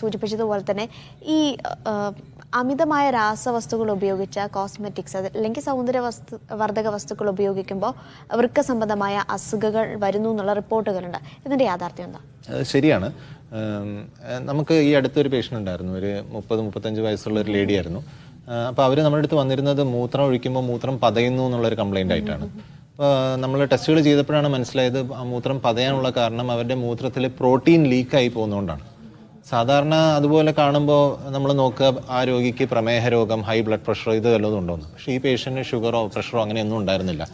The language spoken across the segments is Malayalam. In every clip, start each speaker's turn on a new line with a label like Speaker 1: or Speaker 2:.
Speaker 1: സൂചിപ്പിച്ചതുപോലെ തന്നെ ഈ അമിതമായ രാസവസ്തുക്കൾ ഉപയോഗിച്ച കോസ്മെറ്റിക്സ് അല്ലെങ്കിൽ സൗന്ദര്യ വസ്തു വർദ്ധക വസ്തുക്കൾ ഉപയോഗിക്കുമ്പോൾ വൃക്ക സംബന്ധമായ അസുഖങ്ങൾ വരുന്നു എന്നുള്ള റിപ്പോർട്ടുകളുണ്ട്. ഇതിന്റെ യാഥാർത്ഥ്യം എന്താ?
Speaker 2: ശരിയാണ്. നമുക്ക് ഈ അടുത്തൊരു പേഷ്യന്റ് ഉണ്ടായിരുന്നു ഒരു മുപ്പത് മുപ്പത്തഞ്ച് വയസ്സുള്ള ഒരു ലേഡി ആയിരുന്നു അപ്പോൾ അവർ നമ്മുടെ അടുത്ത് വന്നിരുന്നത് മൂത്രം ഒഴിക്കുമ്പോൾ മൂത്രം പതയുന്നു എന്നുള്ളൊരു കംപ്ലൈന്റ് ആയിട്ടാണ്. അപ്പോൾ നമ്മൾ ടെസ്റ്റുകൾ ചെയ്തപ്പോഴാണ് മനസ്സിലായത് ആ മൂത്രം പതയാനുള്ള കാരണം അവരുടെ മൂത്രത്തിൽ പ്രോട്ടീൻ ലീക്കായി പോകുന്നതുകൊണ്ടാണ്. സാധാരണ അതുപോലെ കാണുമ്പോൾ നമ്മൾ നോക്കുക ആ രോഗിക്ക് പ്രമേഹ രോഗം ഹൈ ബ്ലഡ് പ്രഷർ ഇത് വല്ലതും ഉണ്ടോന്ന് പക്ഷേ ഈ പേഷ്യന്റിന് ഷുഗറോ പ്രഷറോ അങ്ങനെയൊന്നും ഉണ്ടായിരുന്നില്ല.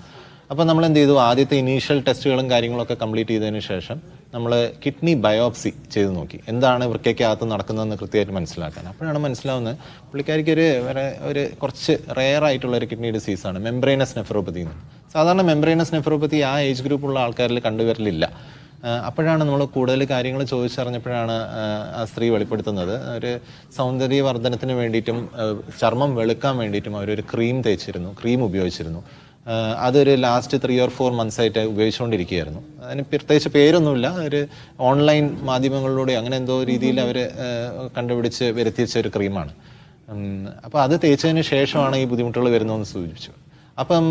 Speaker 2: അപ്പോൾ നമ്മൾ എന്ത് ചെയ്തു? ആദ്യത്തെ ഇനീഷ്യൽ ടെസ്റ്റുകളും കാര്യങ്ങളൊക്കെ കംപ്ലീറ്റ് ചെയ്തതിന് ശേഷം നമ്മൾ കിഡ്നി ബയോപ്സി ചെയ്ത് നോക്കി. എന്താണ് വൃക്കയ്ക്കകത്ത് നടക്കുന്നതെന്ന് കൃത്യമായിട്ട് മനസ്സിലാക്കാൻ. അപ്പോഴാണ് മനസ്സിലാവുന്നത് പുള്ളിക്കാരിക്ക് ഒരു ഒരു കുറച്ച് റെയർ ആയിട്ടുള്ള ഒരു കിഡ്നി ഡിസീസാണ് മെംബ്രൈനസ് നെഫ്രോപ്പതി എന്ന്. സാധാരണ മെംബ്രൈനസ് നെഫ്രോപ്പതി ആ ഏജ് ഗ്രൂപ്പുള്ള ആൾക്കാരിൽ കണ്ടുവരലില്ല. അപ്പോഴാണ് നമ്മൾ കൂടുതൽ കാര്യങ്ങൾ ചോദിച്ചറിഞ്ഞപ്പോഴാണ് ആ, സ്ത്രീ വെളിപ്പെടുത്തുന്നത്. ഒരു സൗന്ദര്യവർദ്ധനത്തിന് വേണ്ടിയിട്ടും ചർമ്മം വെളുക്കാൻ വേണ്ടിയിട്ടും അവരൊരു ക്രീം തേച്ചിരുന്നു ക്രീം ഉപയോഗിച്ചിരുന്നു. അതൊരു last three or four months ആയിട്ട് ഉപയോഗിച്ചുകൊണ്ടിരിക്കുകയായിരുന്നു. അതിന് പ്രത്യേകിച്ച് പേരൊന്നുമില്ല ഒരു ഓൺലൈൻ മാധ്യമങ്ങളിലൂടെ അങ്ങനെ എന്തോ രീതിയിൽ അവർ കണ്ടുപിടിച്ച് വരുത്തിച്ച ഒരു ക്രീമാണ്. അപ്പോൾ അത് തേച്ചതിന് ശേഷമാണ് ഈ ബുദ്ധിമുട്ടുകൾ വരുന്നതെന്ന് സൂചിപ്പിച്ചു. അപ്പം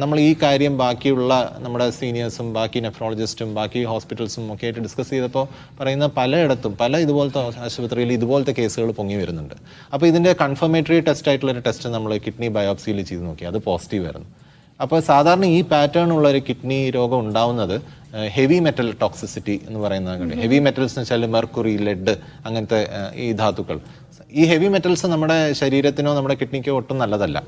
Speaker 2: നമ്മൾ ഈ കാര്യം ബാക്കിയുള്ള നമ്മുടെ സീനിയേഴ്സും ബാക്കി നെഫ്രോളജിസ്റ്റും ബാക്കി ഹോസ്പിറ്റൽസും ഒക്കെ ആയിട്ട് ഡിസ്കസ് ചെയ്തപ്പോൾ പറയുന്ന പലയിടത്തും പല ഇതുപോലത്തെ ആശുപത്രിയിൽ ഇതുപോലത്തെ കേസുകൾ പൊങ്ങി വരുന്നുണ്ട്. അപ്പോൾ ഇതിന്റെ കൺഫർമേറ്ററി ടെസ്റ്റ് ആയിട്ടുള്ള ഒരു ടെസ്റ്റ് നമ്മൾ കിഡ്നി ബയോപ്സിയിൽ ചെയ്ത് നോക്കി. അത് പോസിറ്റീവ് ആയിരുന്നു. അപ്പോൾ സാധാരണ ഈ പാറ്റേൺ ഉള്ള ഒരു കിഡ്നി രോഗം ഉണ്ടാവുന്നത് ഹെവി മെറ്റൽ ടോക്സിസിറ്റി എന്ന് പറയുന്നത് ഹെവി മെറ്റൽസ് എന്ന് വെച്ചാൽ മെർക്കുറി ലെഡ് അങ്ങനത്തെ ഈ ധാതുക്കൾ. ഈ ഹെവി മെറ്റൽസ് നമ്മുടെ ശരീരത്തിനോ നമ്മുടെ കിഡ്നിക്കോ ഒട്ടും നല്ലതല്ല.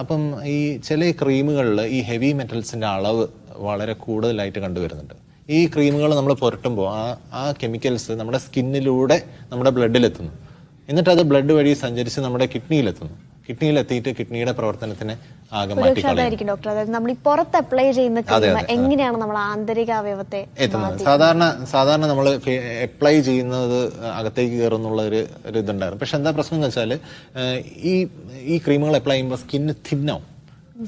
Speaker 2: അപ്പം ഈ ചില ക്രീമുകളിൽ ഈ ഹെവി മെറ്റൽസിന്റെ അളവ് വളരെ കൂടുതലായിട്ട് കണ്ടുവരുന്നുണ്ട്. ഈ ക്രീമുകൾ നമ്മൾ പുരട്ടുമ്പോൾ ആ ആ കെമിക്കൽസ് നമ്മുടെ സ്കിന്നിലൂടെ നമ്മുടെ ബ്ലഡിലെത്തുന്നു എന്നിട്ട് അത് ബ്ലഡ് വഴി സഞ്ചരിച്ച് നമ്മുടെ കിഡ്നിയിലെത്തുന്നു കിഡ്നിയിലെത്തിയിട്ട് കിഡ്നിയുടെ പ്രവർത്തനത്തിനെ ആകെ മാറ്റിക്കളയും.
Speaker 1: ഡോക്ടർ അതായത് നമ്മൾ ഈ പുറത്ത് അപ്ലൈ ചെയ്യുന്ന ക്രീം എങ്ങനെയാണ് നമ്മൾ ആന്തരിക അവയവത്തെ
Speaker 2: എത്തുന്നത് സാധാരണ സാധാരണ നമ്മൾ അപ്ലൈ ചെയ്യുന്നത് അകത്തേക്ക് കയറുന്നുള്ള ഒരു ഒരു ഇതുണ്ടായിരുന്നു. പക്ഷെ എന്താ പ്രശ്നം എന്ന് വെച്ചാൽ ഈ ഈ ക്രീമുകൾ അപ്ലൈ ചെയ്യുമ്പോൾ സ്കിന്ന് തിന്നാവും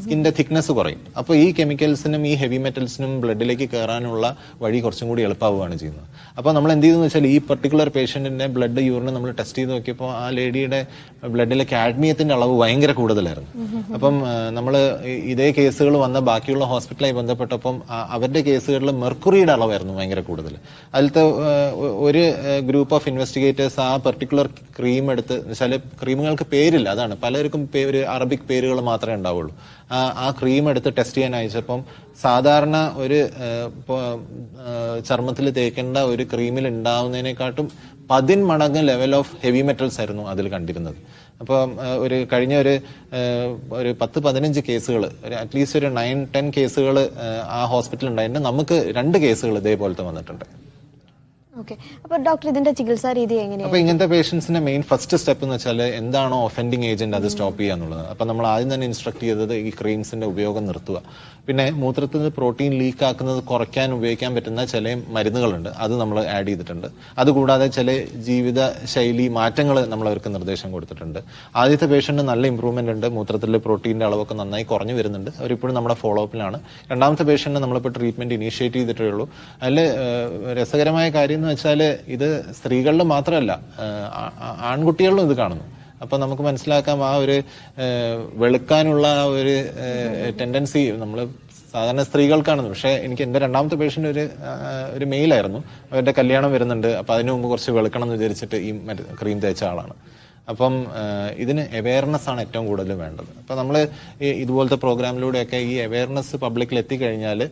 Speaker 2: സ്കിന്റെ തിക്നെസ് കുറയും. അപ്പോൾ ഈ കെമിക്കൽസിനും ഈ ഹെവി മെറ്റൽസിനും ബ്ലഡിലേക്ക് കയറാനുള്ള വഴി കുറച്ചും കൂടി എളുപ്പമാവുകയാണ് ചെയ്യുന്നത്. അപ്പോൾ നമ്മൾ എന്ത് ചെയ്തെന്ന് വെച്ചാൽ ഈ പെർട്ടിക്കുലർ പേഷ്യന്റിന്റെ ബ്ലഡ് യൂറിന് നമ്മൾ ടെസ്റ്റ് ചെയ്ത് നോക്കിയപ്പോൾ ആ ലേഡിയുടെ ബ്ലഡിലെ കാഡ്മിയത്തിന്റെ അളവ് ഭയങ്കര കൂടുതലായിരുന്നു. അപ്പം നമ്മൾ ഇതേ കേസുകൾ വന്ന ബാക്കിയുള്ള ഹോസ്പിറ്റലായി ബന്ധപ്പെട്ടപ്പം അവരുടെ കേസുകളിൽ മെർക്കുറിയുടെ അളവായിരുന്നു ഭയങ്കര കൂടുതൽ. അതിലത്തെ ഒരു ഗ്രൂപ്പ് ഓഫ് ഇൻവെസ്റ്റിഗേറ്റേഴ്സ് ആ പെർട്ടിക്കുലർ ക്രീം എടുത്ത് വെച്ചാൽ ക്രീമുകൾക്ക് പേരില്ല അതാണ്. പലർക്കും അറബിക് പേരുകൾ മാത്രമേ ഉണ്ടാവുള്ളൂ. ആ ക്രീം എടുത്ത് ടെസ്റ്റ് ചെയ്യാൻ അയച്ചപ്പം സാധാരണ ഒരു ചർമ്മത്തിൽ തേക്കേണ്ട ഒരു ക്രീമിൽ ഉണ്ടാവുന്നതിനെക്കാട്ടും പതിന്മടങ്ങ് ലെവൽ ഓഫ് ഹെവി മെറ്റൽസ് ആയിരുന്നു അതിൽ കണ്ടിരുന്നത്. അപ്പോൾ ഒരു കഴിഞ്ഞ ഒരു ഒരു പത്ത് പതിനഞ്ച് കേസുകൾ ഒരു അറ്റ്ലീസ്റ്റ് ഒരു നയൻ ടെൻ കേസുകൾ ആ ഹോസ്പിറ്റലിൽ ഉണ്ടായിട്ടുണ്ട്. നമുക്ക് രണ്ട് കേസുകൾ ഇതേപോലത്തെ വന്നിട്ടുണ്ട്. ഇങ്ങനത്തെ പേഷ്യൻസിന്റെ മെയിൻ ഫസ്റ്റ് സ്റ്റെപ്പ് എന്ന് വെച്ചാൽ എന്താണോ ഒഫൻഡിങ് ഏജന്റ് അത് സ്റ്റോപ്പ് ചെയ്യുക എന്നുള്ളത് അപ്പൊ നമ്മൾ ആദ്യം തന്നെ ഇൻസ്ട്രക്ട് ചെയ്തത് ഈ ക്രീംസിന്റെ ഉപയോഗം നിർത്തുക. പിന്നെ മൂത്രത്തിൽ നിന്ന് പ്രോട്ടീൻ ലീക്ക് ആക്കുന്നത് കുറയ്ക്കാൻ ഉപയോഗിക്കാൻ പറ്റുന്ന ചില മരുന്നുകളുണ്ട്. അത് നമ്മൾ ആഡ് ചെയ്തിട്ടുണ്ട്. അതുകൂടാതെ ചില ജീവിത ശൈലി മാറ്റങ്ങൾ നമ്മൾ അവർക്ക് നിർദ്ദേശം കൊടുത്തിട്ടുണ്ട്. ആദ്യത്തെ പേഷ്യന്റ് നല്ല ഇമ്പ്രൂവ്മെന്റ് ഉണ്ട്. മൂത്രത്തിലെ പ്രോട്ടീന്റെ അളവൊക്കെ നന്നായി കുറഞ്ഞു വരുന്നുണ്ട്. അവരിപ്പോഴും നമ്മുടെ ഫോളോ അപ്പിലാണ് രണ്ടാമത്തെ പേഷ്യന്റ് നമ്മളിപ്പോൾ ട്രീറ്റ്മെന്റ് ഇനീഷ്യേറ്റ് ചെയ്തിട്ടേ ഉള്ളൂ. അതിൽ രസകരമായ കാര്യം എന്ന് വെച്ചാൽ ഇത് സ്ത്രീകളിൽ മാത്രമല്ല ആൺകുട്ടികളിലും ഇത് കാണുന്നു. അപ്പൊ നമുക്ക് മനസ്സിലാക്കാം ആ ഒരു വെളുക്കാനുള്ള ആ ഒരു ടെൻഡൻസി നമ്മൾ സാധാരണ സ്ത്രീകൾക്കാണെന്ന് പക്ഷേ എനിക്ക് എന്റെ രണ്ടാമത്തെ പേഷ്യന്റ് ഒരു ഒരു മെയിലായിരുന്നു. അവരുടെ കല്യാണം വരുന്നുണ്ട്. അപ്പൊ അതിനു മുമ്പ് കുറച്ച് വെളുക്കണം എന്ന് വിചാരിച്ചിട്ട് ഈ ക്രീം തേച്ച ആളാണ്. അപ്പം ഇതിന് അവയർനെസ് ആണ് ഏറ്റവും കൂടുതൽ വേണ്ടത്. അപ്പം നമ്മൾ ഇതുപോലത്തെ പ്രോഗ്രാമിലൂടെയൊക്കെ ഈ അവയർനെസ് പബ്ലിക്കിൽ എത്തിക്കഴിഞ്ഞാൽ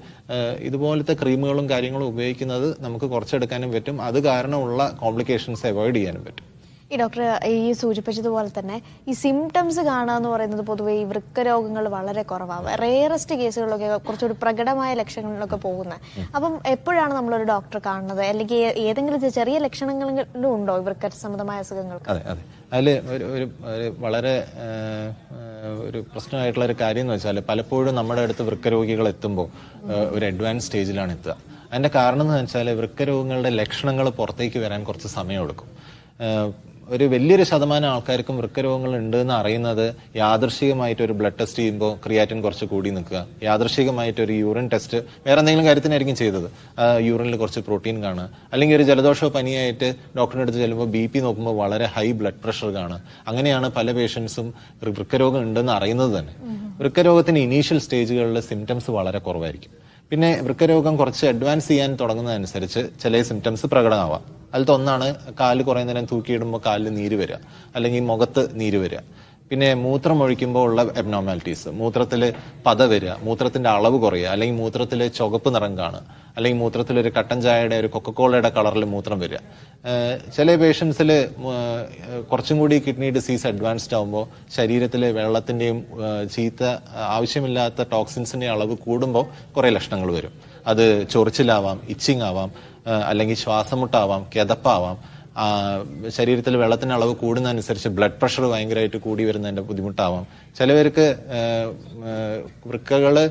Speaker 2: ഇതുപോലത്തെ ക്രീമുകളും കാര്യങ്ങളും ഉപയോഗിക്കുന്നത് നമുക്ക് കുറച്ചെടുക്കാനും പറ്റും. അത് കാരണമുള്ള കോംപ്ലിക്കേഷൻസ് അവോയ്ഡ് ചെയ്യാനും പറ്റും.
Speaker 1: ഈ ഡോക്ടർ ഈ സൂചിപ്പിച്ചതുപോലെ തന്നെ ഈ സിംറ്റംസ് കാണുക എന്ന് പറയുന്നത് പൊതുവേ ഈ വൃക്ക രോഗങ്ങൾ വളരെ കുറവാണ് റേറസ്റ്റ് കേസുകളിലൊക്കെ കുറച്ചുകൂടി പ്രകടമായ ലക്ഷണങ്ങളിലൊക്കെ പോകുന്നത് അപ്പം എപ്പോഴാണ് നമ്മളൊരു ഡോക്ടർ കാണുന്നത്? അല്ലെങ്കിൽ ഏതെങ്കിലും ചെറിയ ലക്ഷണങ്ങളും ഉണ്ടോ ഈ വൃക്ക സംബന്ധമായ അസുഖങ്ങൾക്ക്?
Speaker 2: അതെ അതെ. അതിൽ ഒരു ഒരു വളരെ ഒരു പ്രശ്നമായിട്ടുള്ള ഒരു കാര്യം എന്ന് വെച്ചാൽ പലപ്പോഴും നമ്മുടെ അടുത്ത് വൃക്കരോഗികൾ എത്തുമ്പോൾ ഒരു അഡ്വാൻസ് സ്റ്റേജിലാണ് എത്തുക. അതിന്റെ കാരണം എന്ന് വെച്ചാൽ വൃക്കരോഗങ്ങളുടെ ലക്ഷണങ്ങൾ പുറത്തേക്ക് വരാൻ കുറച്ച് സമയമെടുക്കും ആ, ഒരു വലിയൊരു ശതമാനം ആൾക്കാർക്കും വൃക്കരോഗങ്ങൾ ഉണ്ട് എന്ന് അറിയുന്നത് യാദൃശികമായിട്ട് ഒരു ബ്ലഡ് ടെസ്റ്റ് ചെയ്യുമ്പോൾ ക്രിയാറ്റിൻ കുറച്ച് കൂടി നിൽക്കുക. യാദൃശികമായിട്ട് ഒരു യൂറിൻ ടെസ്റ്റ് വേറെ എന്തെങ്കിലും കാര്യത്തിനായിരിക്കും ചെയ്തത്. യൂറിനിൽ കുറച്ച് പ്രോട്ടീൻ കാണുക. അല്ലെങ്കിൽ ഒരു ജലദോഷമോ പനിയായിട്ട് ഡോക്ടറിന്റെ അടുത്ത് ചെല്ലുമ്പോൾ ബി പി നോക്കുമ്പോൾ വളരെ ഹൈ ബ്ലഡ് പ്രഷർ കാണുക. അങ്ങനെയാണ് പല പേഷ്യൻസും വൃക്കരോഗം ഉണ്ടെന്ന് അറിയുന്നത് തന്നെ. വൃക്കരോഗത്തിന് ഇനീഷ്യൽ സ്റ്റേജുകളിലെ സിംറ്റംസ് വളരെ കുറവായിരിക്കും. പിന്നെ വൃക്കരോഗം കുറച്ച് അഡ്വാൻസ് ചെയ്യാൻ തുടങ്ങുന്നതനുസരിച്ച് ചില സിംറ്റംസ് പ്രകടമാവാം. അതിലത്തെ ഒന്നാണ് കാൽ കുറേ നേരം തൂക്കിയിടുമ്പോൾ കാലിൽ നീര് വരിക. അല്ലെങ്കിൽ മുഖത്ത് നീര് വരിക. പിന്നെ മൂത്രം ഒഴിക്കുമ്പോൾ ഉള്ള എബ്നോമാലിറ്റീസ് മൂത്രത്തിൽ പത വരിക മൂത്രത്തിന്റെ അളവ് കുറയുക അല്ലെങ്കിൽ മൂത്രത്തിൽ ചുവപ്പ് നിറം കാണുക അല്ലെങ്കിൽ മൂത്രത്തിൽ ഒരു കട്ടൻ ചായയുടെ ഒരു കൊക്കക്കോളയുടെ കളറിൽ മൂത്രം വരിക. ചില പേഷ്യൻസിൽ കുറച്ചും കൂടി കിഡ്നി ഡിസീസ് അഡ്വാൻസ്ഡ് ആകുമ്പോൾ ശരീരത്തിലെ വെള്ളത്തിന്റെയും ഏഹ് ചീത്ത ആവശ്യമില്ലാത്ത ടോക്സിൻസിന്റെ അളവ് കൂടുമ്പോൾ കുറേ ലക്ഷണങ്ങൾ വരും. അത് ചൊറിച്ചിലാവാം ഇച്ചിങ് ആവാം അല്ലെങ്കിൽ ശ്വാസമുട്ടാവാം കിതപ്പാവാം ശരീരത്തിൽ വെള്ളത്തിന്റെ അളവ് കൂടുന്നതനുസരിച്ച് ബ്ലഡ് പ്രഷർ ഭയങ്കരമായിട്ട് കൂടി വരുന്നതിന്റെ ബുദ്ധിമുട്ടാവാം. ചിലവർക്ക് വൃക്കകൾ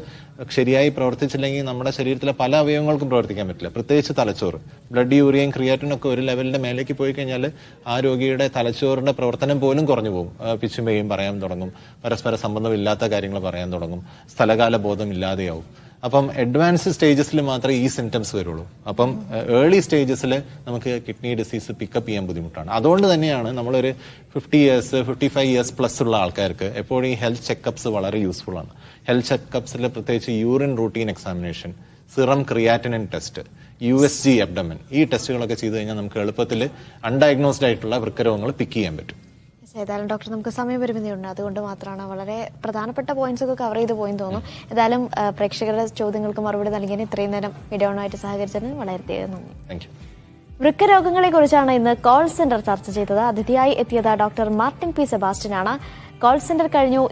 Speaker 2: ശരിയായി പ്രവർത്തിച്ചില്ലെങ്കിൽ നമ്മുടെ ശരീരത്തിലെ പല അവയവങ്ങൾക്കും പ്രവർത്തിക്കാൻ പറ്റില്ല. പ്രത്യേകിച്ച് തലച്ചോറ്. ബ്ലഡ് യൂറിയയും ക്രിയാറ്റിനും ഒക്കെ ഒരു ലെവലിന്റെ മേലേക്ക് പോയി കഴിഞ്ഞാൽ ആ രോഗിയുടെ തലച്ചോറിന്റെ പ്രവർത്തനം പോലും കുറഞ്ഞു പോകും. പിച്ചുമ്പയും പറയാൻ തുടങ്ങും. പരസ്പര സംബന്ധമില്ലാത്ത കാര്യങ്ങൾ പറയാൻ തുടങ്ങും. സ്ഥലകാല ബോധം ഇല്ലാതെയാവും അപ്പം അഡ്വാൻസ് സ്റ്റേജസിൽ മാത്രമേ ഈ സിംറ്റംസ് വരുള്ളൂ. അപ്പം ഏർലി സ്റ്റേജസിൽ നമുക്ക് കിഡ്നി ഡിസീസ് പിക്കപ്പ് ചെയ്യാൻ ബുദ്ധിമുട്ടാണ്. അതുകൊണ്ട് തന്നെയാണ് നമ്മളൊരു fifty years fifty five years plus ഉള്ള ആൾക്കാർക്ക് എപ്പോഴും ഈ ഹെൽത്ത് ചെക്കപ്സ് വളരെ യൂസ്ഫുൾ ആണ്. ഹെൽത്ത് ചെക്കപ്സിൽ പ്രത്യേകിച്ച് urine routine examination serum creatinine test U S G abdomen ഈ ടെസ്റ്റുകളൊക്കെ ചെയ്തു കഴിഞ്ഞാൽ നമുക്ക് എളുപ്പത്തിൽ അൺഡയഗ്നോസ്ഡ് ആയിട്ടുള്ള വൃക്കരോഗങ്ങൾ പിക്ക് ചെയ്യാൻ പറ്റും.
Speaker 1: ഏതായാലും ഡോക്ടർ നമുക്ക് സമയപരിമിതിയുണ്ട് അതുകൊണ്ട് മാത്രമാണ് വളരെ പ്രധാനപ്പെട്ട പോയിന്റ്സ് ഒക്കെ കവർ ചെയ്ത് പോയി തോന്നുന്നു. ഏതായാലും പ്രേക്ഷകരുടെ ചോദ്യങ്ങൾക്ക് മറുപടി നൽകിയതിന് ഇത്രയും നേരം വീഡിയോണായിട്ട് സഹകരിച്ചതിന് വളരെ നന്ദി.
Speaker 2: താങ്ക് യു
Speaker 1: വൃക്കരോഗങ്ങളെ കുറിച്ചാണ് ഇന്ന് കോൾ സെന്റർ ചർച്ച ചെയ്തത്. അതിഥിയായി എത്തിയത് ഡോക്ടർ മാർട്ടിൻ പി സെബാസ്റ്റ്യൻ ആണ് കോൾ സെന്റർ കഴിഞ്ഞു.